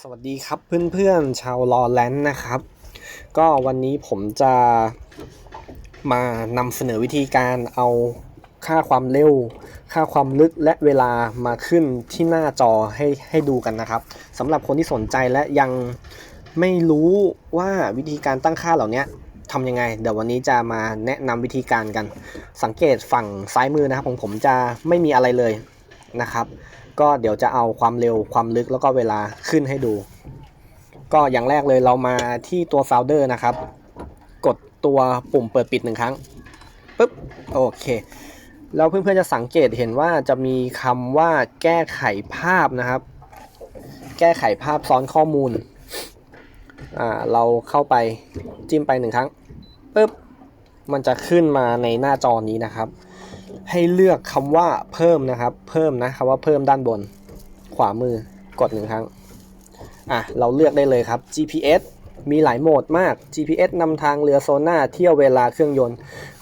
สวัสดีครับเพื่อนๆชาวลอแลนด์นะครับ ก็วันนี้ผมจะมานำเสนอวิธีการเอาค่าความเร็ว ค่าความลึกและเวลามาขึ้นที่หน้าจอให้ให้ดูกันนะครับสำหรับคนที่สนใจและยังไม่รู้ว่าวิธีการตั้งค่าเหล่านี้ทำยังไง เดี๋ยววันนี้จะมาแนะนำวิธีการกัน สังเกตฝั่งซ้ายมือนะครับของผมจะไม่มีอะไรเลยนะครับ ก็เดี๋ยวจะเอาความเร็วความลึกแล้วก็เวลาขึ้นให้ดู ก็อย่างแรกเลยเรามาที่ตัวโฟลเดอร์นะครับ กดตัวปุ่มเปิดปิดหนึ่งครั้งปุ๊บโอเคแล้วเพื่อนๆจะสังเกตเห็นว่าจะมีคำว่าแก้ไขภาพนะครับ แก้ไขภาพซ้อนข้อมูลอ่าเราเข้าไปจิ้มไปหนึ่งครั้งปุ๊บมันจะขึ้นมาในหน้าจอนี้นะครับ ให้เลือกคำว่าเพิ่มนะครับ เพิ่มนะคำว่าเพิ่มด้านบน ขวามือกดหนึ่งครั้งอะเราเลือกได้เลยครับ GPS มีหลายโหมดมาก GPS นำทางเรือโซน่าเที่ยวเวลาเครื่องยนต์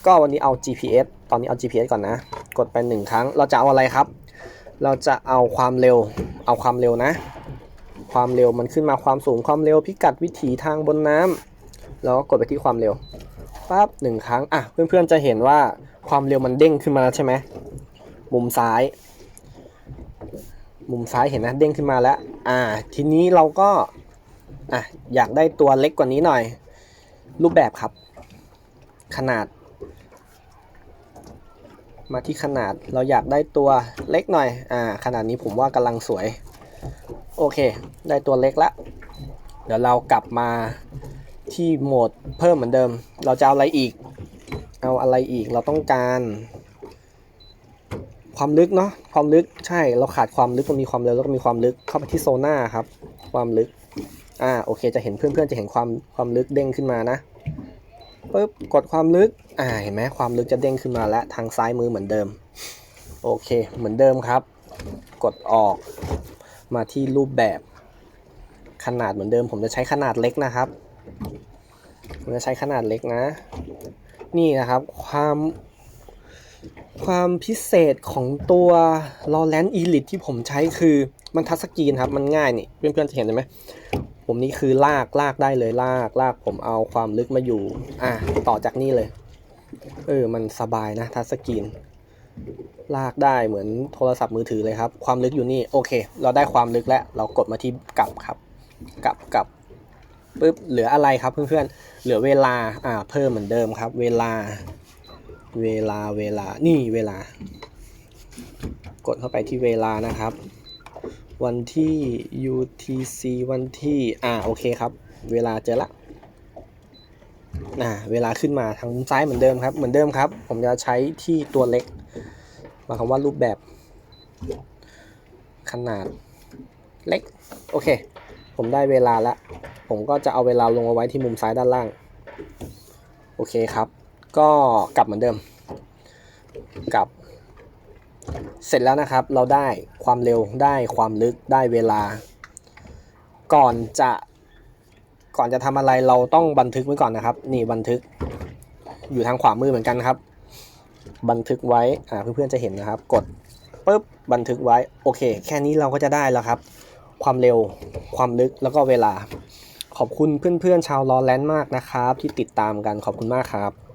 ก็วันนี้เอา GPS ตอนนี้เอา GPS ก่อนนะ กดไปหนึ่งครั้ง เราจะเอาอะไรครับ เราจะเอาความเร็ว เอาความเร็วนะ ความเร็วมันขึ้นมาความสูงความเร็วพิกัดวิถีทางบนน้ำแล้วก็กดไปที่ความเร็วปั๊บหนึ่งครั้ง อะ เพื่อนๆจะเห็นว่า ความเร็วมันเด้งขึ้นมาใช่ไหมมุมซ้าย มุมซ้ายเห็นนะเด้งขึ้นมาแล้ว อ่า ทีนี้เราก็อะอยากได้ตัวเล็กกว่านี้หน่อย รูปแบบครับ ขนาด มาที่ขนาดเราอยากได้ตัวเล็กหน่อย อ่า ขนาดนี้ผมว่ากำลังสวย โอเค ได้ตัวเล็กละเดี๋ยวเรากลับมาที่โหมดเพิ่มเหมือนเดิม เราจะเอาอะไรอีก เอาอะไรอีกเราต้องการ ความลึกเนาะความลึกใช่เราขาดความลึกมันมีความเร็วแล้วก็มีความลึกเข้าไปที่โซน่าครับ ความลึกอ่าโอเคจะเห็นเพื่อนๆจะเห็นความความลึกเด้งขึ้นมานะปึ๊บกดความลึกอ่าเห็นไหมความลึกจะเด้งขึ้นมาแล้วทางซ้ายมือเหมือนเดิม โอเค เหมือนเดิมครับ กดออกมาที่รูปแบบขนาดเหมือนเดิม ผมจะใช้ขนาดเล็กนะครับผมจะใช้ขนาดเล็กนะ นี่นะครับความความพิเศษของตัว l o r a n d Elite ที่ผมใช้คือมันทัชสกรีนครับ มันง่ายนี่เพื่อนๆจะเห็นไหม ผมนี่คือลากลากได้เลยลากลากผมเอาความลึกมาอยู่ อะ ต่อจากนี่เลย เออ มันสบายนะทัชสกรีน ลากได้เหมือนโทรศัพท์มือถือเลยครับ ความลึกอยู่นี่ โอเค เราได้ความลึกแล้ว เรากดมาที่กลับครับ กลับกลับ ปุ๊บเหลืออะไรครับเพื่อนๆเหลือเวลาอ่าเพิ่มเหมือนเดิมครับ เวลา เวลาเวลานี่เวลา กดเข้าไปที่เวลานะครับ วันที่ UTC วันที่อ่าโอเคครับ เวลาเจอละอ่าเวลาขึ้นมาทางซ้ายเหมือนเดิมครับ เหมือนเดิมครับ ผมจะใช้ที่ตัวเล็กหมายความว่ารูปแบบ ขนาดเล็ก โอเค ผมได้เวลาแล้ว ผมก็จะเอาเวลาลงมาไว้ที่มุมซ้ายด้านล่าง โอเคครับ ก็กลับเหมือนเดิม กลับ เสร็จแล้วนะครับ เราได้ความเร็ว ได้ความลึก ได้เวลา ก่อนจะ ก่อนจะทำอะไรเราต้องบันทึกไว้ก่อนนะครับ นี่บันทึก อยู่ทางขวามือเหมือนกันครับ บันทึกไว้ อ่า เพื่อนๆจะเห็นนะครับ กดปุ๊บ บันทึกไว้ โอเค แค่นี้เราก็จะได้แล้วครับ ความเร็ว ความลึก แล้วก็เวลา ขอบคุณเพื่อนๆชาวลอแลนด์มากนะครับ ที่ติดตามกันขอบคุณมากครับ